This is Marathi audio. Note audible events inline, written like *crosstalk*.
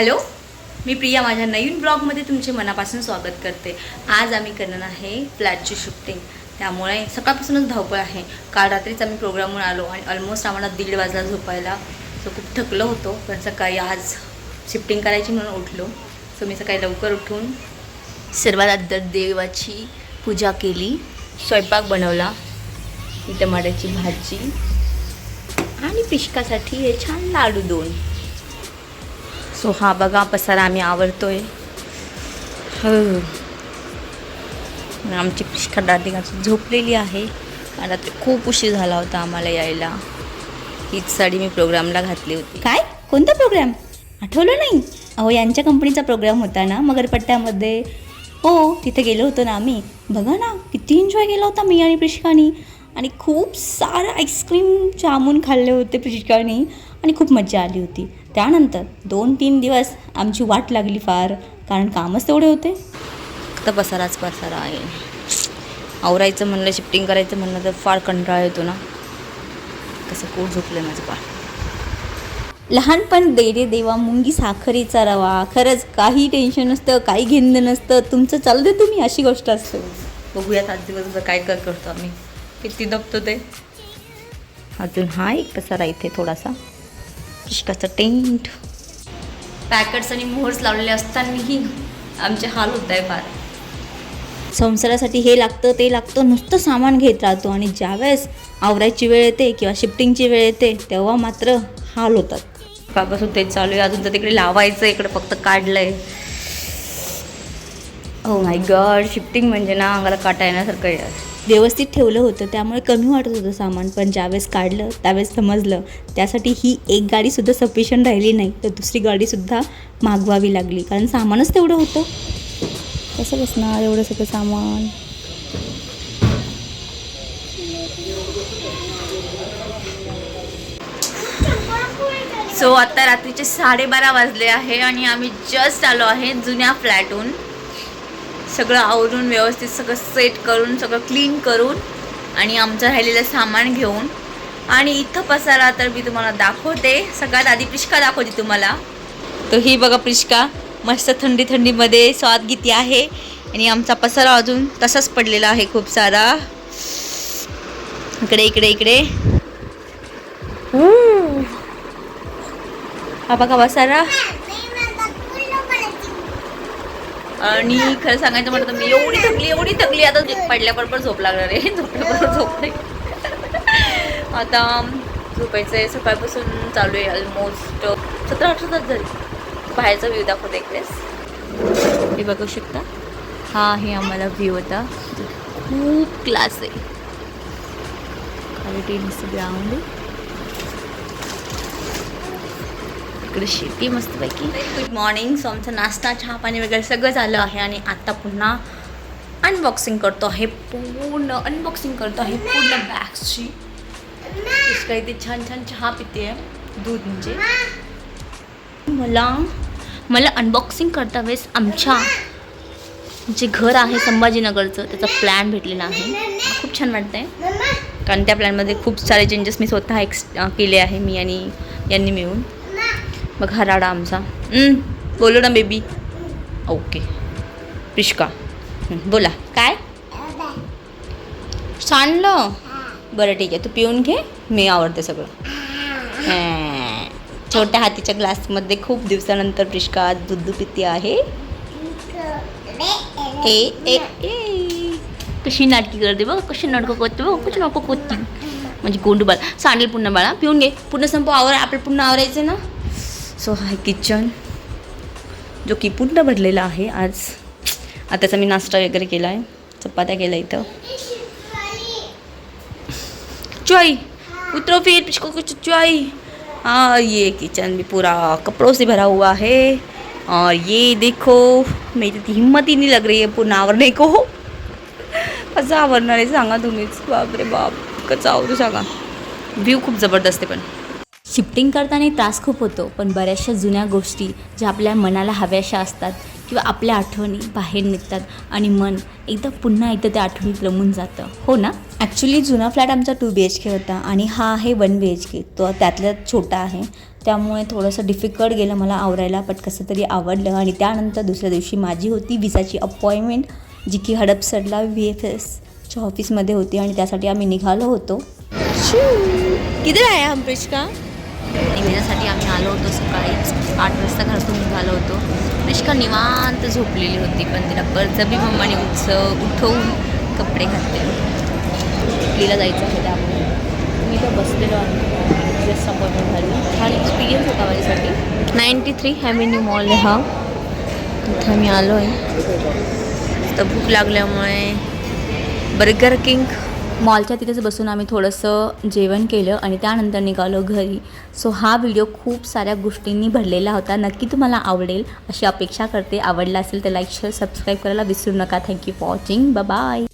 हॅलो मी प्रिया माझ्या नवीन ब्लॉगमध्ये तुमचे मनापासून स्वागत करते. आज आम्ही करणार आहे फ्लॅटची शूटिंग त्यामुळे सकाळपासूनच धावपळ आहे. काल रात्रीच आम्ही प्रोग्रामवर आलो आणि ऑलमोस्ट आम्हाला दीड वाजला झोपायला. सो खूप थकलो होतो पण सकाळी आज शिफ्टिंग करायची म्हणून उठलो. सो मी सकाळी लवकर उठून सर्वात आदर देवाची पूजा केली. स्वयंपाक बनवला. टमाट्याची भाजी. आणि पिशकासाठी हे छान लाडू दोन. सो हा बघा पसारा आम्ही आवरतोय. हो. आमची पिशका दादी झोपलेली आहे. रात्री खूप उशीर झाला होता आम्हाला यायला. हीच साडी मी प्रोग्रामला घातली होती. काय? कोणता प्रोग्राम? आठवलं नाही? अहो यांच्या कंपनीचा प्रोग्राम होता ना मगरपट्ट्यामध्ये. हो तिथे गेलो होतो ना आम्ही. बघा ना किती एन्जॉय केला होता मी आणि प्रिष्कानी आणि खूप सारं आईस्क्रीम जामून खाल्ले होते प्रिशकानी आणि खूप मजा आली होती. त्यानंतर दोन तीन दिवस आमची वाट लागली फार कारण कामच तेवढे होते. फक्त पसाराच पसारा आहे. आवरायचं म्हणलं शिफ्टिंग करायचं म्हणलं तर फार कंटाळा येतो ना. कसं पोट झोपलं माझं पार लहानपण दे रे देवा मुंगी साखरेचा रवा खरंच काही टेन्शन नसतं काही घेणं नसतं तुमचं चालू दे तुम्ही अशी गोष्ट असते. बघूयात आज दिवसभर काय कर करतो आम्ही. किती दबतो ते अजून हा एक पसारा इथे थोडासा. पुष्काचं टेंट. पॅकेट्स आणि मोहर्स लावलेले असतानाही आमचे हाल होत आहे फार. संसारासाठी हे लागतं ते लागतं नुसतं सामान घेत राहतो आणि ज्यावेळेस आवरायची वेळ येते किंवा शिफ्टिंगची वेळ येते तेव्हा मात्र हाल होतात. कापासून तेच चालू आहे अजून तर तिकडे लावायचं इकडे फक्त काढलंय. हो माय गॉड शिफ्टिंग म्हणजे ना अंगाला काटा येण्यासारखं आहे. व्यवस्थित ठेवलं होतं त्यामुळे कमी वाटत होतं सामान पण ज्यावेळेस काढलं त्यावेळेस समजलं त्यासाठी ही एक गाडीसुद्धा सफिशियंट राहिली नाही तर दुसरी गाडीसुद्धा मागवावी लागली कारण सामानच तेवढं होतं. कसं बसणार एवढं सगळं सामान? सो आता रात्रीचे साडेबारा वाजले आहे आणि आम्ही जस्ट आलो आहे जुन्या फ्लॅटहून सगळं आवरून व्यवस्थित सगळं सेट करून सगळं क्लीन करून आणि आमचं राहिलेलं सामान घेऊन. आणि इथं पसारा तर मी तुम्हाला दाखवते. सगळ्यात आधी पिष्का दाखवते तुम्हाला. तर ही बघा पिष्का मस्त थंडी थंडीमध्ये स्वाद घेते आहे. आणि आमचा पसारा अजून तसाच पडलेला आहे खूप सारा. इकडे इकडे इकडे. हा बघा पसारा. आणि खरं सांगायचं म्हटलं तर मी एवढी थकली एवढी थकली. आता पडल्याबरोबर झोप लागणार आहे. *laughs* झोपल्याबरोबर झोप नाही. आता झोपायचं आहे. सकाळपासून चालू आहे ऑलमोस्ट सतरा अठरा तास झाली. बाहेरचा व्ह्यू दाखवते इकडेच हे बघू शकता. हा आहे आम्हाला व्ह्यू होता खूप क्लास आहे. क्वालिटी टेनिस ग्राउंड आहे इकडे शेती मस्तपैकी गुड मॉर्निंग सो आमचा नाश्ता चहा पाणी वगैरे सगळं झालं आहे आणि आत्ता पुन्हा अनबॉक्सिंग करतो आहे. पूर्ण अनबॉक्सिंग करतो आहे. पूर्ण बॅग्सची काही इथे छान छान चहा पिते आहे. दूध म्हणजे. मला मला अनबॉक्सिंग करता वेळेस आमच्या जे घर आहे संभाजीनगरचं त्याचा प्लॅन भेटलेला आहे. खूप छान वाटतं आहे कारण त्या प्लॅनमध्ये खूप सारे चेंजेस मी स्वतः एक्स केले आहे मी आणि यांनी मिळून. मग हा राडा आमचा. बोलो ना बेबी ओके प्रिष्का. बोला. काय? सांडलं? बरं ठीक आहे. तू पिऊन घे. मी आवडते सगळं. छोट्या हातीच्या ग्लासमध्ये खूप दिवसानंतर प्रिष्का आज दूध पिते आहे. ए ए ए. कशी नाटकी करते बघ. कशी नाटकं करते बघ. कशी नको करते. म्हणजे गोंडू बाळा. सांडेल पुन्हा बाळा. पिऊन घे. पुन्हा संपू आवर आपलं पुन्हा आवरायचं ना? सो हाय किचन जो की पूर्ण भरलेला आहे आज. आताचा मी नाश्ता वगैरे केला आहे चपात्या केल्या इथं. चॉई उतरो फिर पिछको कुछ चॉई. हाँ ये किचन भी पूरा कपड़ों से भरा हुआ है. और ये देखो मेरी तो हिम्मत ही नहीं लग रही है पूर्ण आवरने को. कसं आवरणार आहे सांगा तुम्हीच. बापरे बाप कसं आवरू सांगा. व्ह्यू खूप जबरदस्त आहे पण. शिफ्टिंग करताना त्रास खूप होतो पण बऱ्याचशा जुन्या गोष्टी ज्या आपल्या मनाला हव्याशा असतात किंवा आपल्या आठवणी बाहेर निघतात आणि मन एकदा पुन्हा एकदा त्या आठवणीत रमून जातं. हो ना? ॲक्च्युली जुना फ्लॅट आमचा टू बी एच के होता आणि हा आहे वन बी एच के तो त्यातल्यात छोटा आहे. त्यामुळे थोडंसं डिफिकल्ट गेलं मला आवरायला बट कसं तरी आवडलं. आणि त्यानंतर दुसऱ्या दिवशी माझी होती विसाची अपॉइंटमेंट जी की हडपसरला व्ही एफ एसच्या ऑफिसमध्ये होती आणि त्यासाठी आम्ही निघालो होतो. किती आहे हम का? निवेदासाठी आम्ही आलो होतो सकाळीच आठ वाजता घरातून निघालो होतो. प्रिष्का निवांत झोपलेली होती पण तिला बी मम्माने उच उठवून कपडे घातले. तिला जायचं आहे त्यामुळे. मी तर बसलेलो आहे जस्ट अपॉइंटमेंट झाली. छान एक्सपिरियन्स होता माझ्यासाठी. नाईन्टी थ्री हॅव्हेन्यू मॉल हा. तिथं मी आलो आहे तर भूक लागल्यामुळे बर्गर किंग मॉलच्या तिथेच बसून आम्ही थोडंसं जेवण केलं आणि त्यानंतर निघालो घरी. सो हा व्हिडिओ खूप साऱ्या गोष्टींनी भरलेला होता. नक्की तुम्हाला आवडेल. अशी अपेक्षा करते. आवडला असेल तर लाईक शेअर सबस्क्राईब करायला विसरू नका. Thank you for watching bye